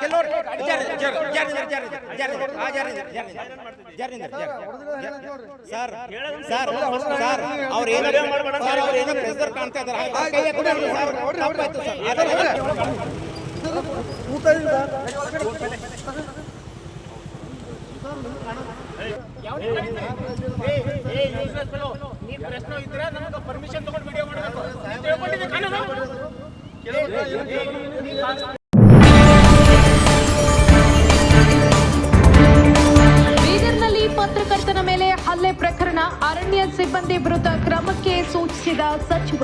ಕೆಲವರು sir sir sir ಅವ್ರು ಏನೋ ಸರ್ ಅವ್ರು ಏನೋ ಪ್ರೆಸರ್ ಕಾಣ್ತಾ ಇದ್ದಾರೆ ಸರ್ ತಪ್ಪಾಯ್ತು ಸರ್ ಅದನ್ನ- ಪರ್ಮಿಷನ್ ತಗೊಂಡು ವಿಡಿಯೋ ಮಾಡಬೇಕು ನೀವ್ ತಿಳ್ಕೊಂಡಿದ್ದೀರಿ ಕಾನೂನು? ವಿರುದ್ಧ ಕ್ರಮಕ್ಕೆ ಸೂಚಿಸಿದ ಸಚಿವ.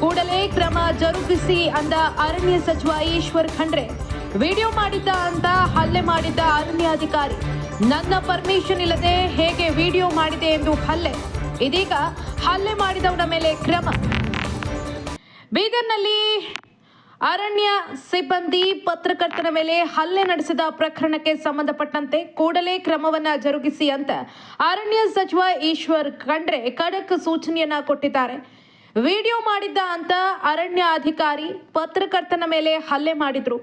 ಕೂಡಲೇ ಕ್ರಮ ಜರುಗಿಸಿ ಅಂದ ಅರಣ್ಯ ಸಚಿವ ಈಶ್ವರ್ ಖಂಡ್ರೆ. ವಿಡಿಯೋ ಮಾಡಿದ್ದ ಅಂತ ಹಲ್ಲೆ ಮಾಡಿದ್ದ ಅರಣ್ಯಾಧಿಕಾರಿ ನನ್ನ ಪರ್ಮಿಷನ್ ಇಲ್ಲದೆ ಹೇಗೆ ವಿಡಿಯೋ ಮಾಡಿದೆ ಎಂದು ಹಲ್ಲೆ. ಇದೀಗ ಹಲ್ಲೆ ಮಾಡಿದವನ ಮೇಲೆ ಕ್ರಮ. ಬೀದರ್ನಲ್ಲಿ ಅರಣ್ಯ ಸಿಬ್ಬಂದಿ ಪತ್ರಕರ್ತನ ಮೇಲೆ ಹಲ್ಲೆ ನಡೆಸಿದ ಪ್ರಕರಣಕ್ಕೆ ಸಂಬಂಧಪಟ್ಟಂತೆ ಕೂಡಲೇ ಕ್ರಮವನ್ನ ಜರುಗಿಸಿ ಅಂತ ಅರಣ್ಯ ಸಚಿವ ಈಶ್ವರ್ ಖಂಡ್ರೆ ಖಡಕ್ ಸೂಚನೆಯನ್ನ ಕೊಟ್ಟಿದ್ದಾರೆ. ವಿಡಿಯೋ ಮಾಡಿದ್ದ ಅಂತ ಅರಣ್ಯ ಅಧಿಕಾರಿ ಪತ್ರಕರ್ತನ ಮೇಲೆ ಹಲ್ಲೆ ಮಾಡಿದ್ರು.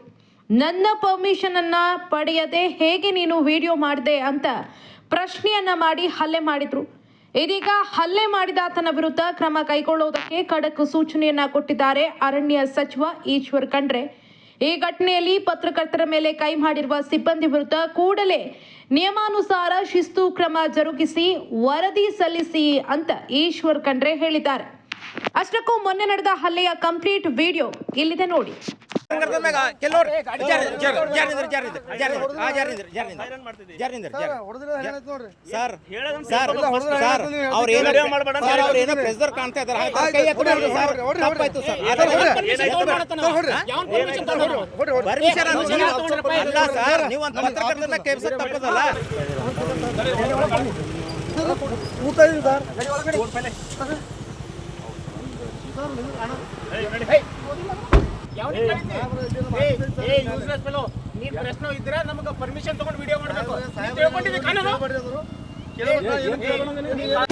ನನ್ನ ಪರ್ಮಿಷನ್ ಅನ್ನ ಪಡೆಯದೆ ಹೇಗೆ ನೀನು ವಿಡಿಯೋ ಮಾಡಿದೆ ಅಂತ ಪ್ರಶ್ನೆಯನ್ನ ಮಾಡಿ ಹಲ್ಲೆ ಮಾಡಿದ್ರು. ಇದೀಗ ಹಲ್ಲೆ ಮಾಡಿದ ಆತನ ವಿರುದ್ಧ ಕ್ರಮ ಕೈಗೊಳ್ಳುವುದಕ್ಕೆ ಖಡಕ್ ಸೂಚನೆಯನ್ನ ಕೊಟ್ಟಿದ್ದಾರೆ ಅರಣ್ಯ ಸಚಿವ ಈಶ್ವರ್ ಖಂಡ್ರೆ. ಈ ಘಟನೆಯಲ್ಲಿ ಪತ್ರಕರ್ತರ ಮೇಲೆ ಕೈ ಮಾಡಿರುವ ಸಿಬ್ಬಂದಿ ವಿರುದ್ಧ ಕೂಡಲೇ ನಿಯಮಾನುಸಾರ ಶಿಸ್ತು ಕ್ರಮ ಜರುಗಿಸಿ ವರದಿ ಸಲ್ಲಿಸಿ ಅಂತ ಈಶ್ವರ್ ಖಂಡ್ರೆ ಹೇಳಿದ್ದಾರೆ. ಅಷ್ಟಕ್ಕೂ ಮೊನ್ನೆ ನಡೆದ ಹಲ್ಲೆಯ ಕಂಪ್ಲೀಟ್ ವಿಡಿಯೋ ಇಲ್ಲಿದೆ ನೋಡಿ ಸರ್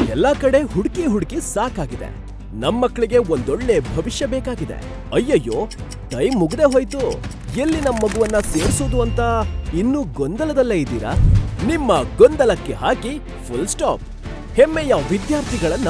ಎಲ್ಲಾ ಕಡೆ ಹುಡುಕಿ ಹುಡುಕಿ ಸಾಕಾಗಿದೆ. ನಮ್ಮ ಮಕ್ಕಳಿಗೆ ಒಂದೊಳ್ಳೆ ಭವಿಷ್ಯ ಬೇಕಾಗಿದೆ. ಅಯ್ಯಯ್ಯೋ, ಟೈಮ್ ಮುಗ್ದೇ ಹೋಯ್ತು. ಎಲ್ಲಿ ನಮ್ಮ ಮಗುವನ್ನ ಸೇರಿಸೋದು ಅಂತ ಇನ್ನೂ ಗೊಂದಲದಲ್ಲೇ ಇದ್ದೀರಾ? ನಿಮ್ಮ ಗೊಂದಲಕ್ಕೆ ಹಾಕಿ ಫುಲ್ ಸ್ಟಾಪ್ ಹೆಮ್ಮೆಯ ವಿದ್ಯಾರ್ಥಿಗಳನ್ನ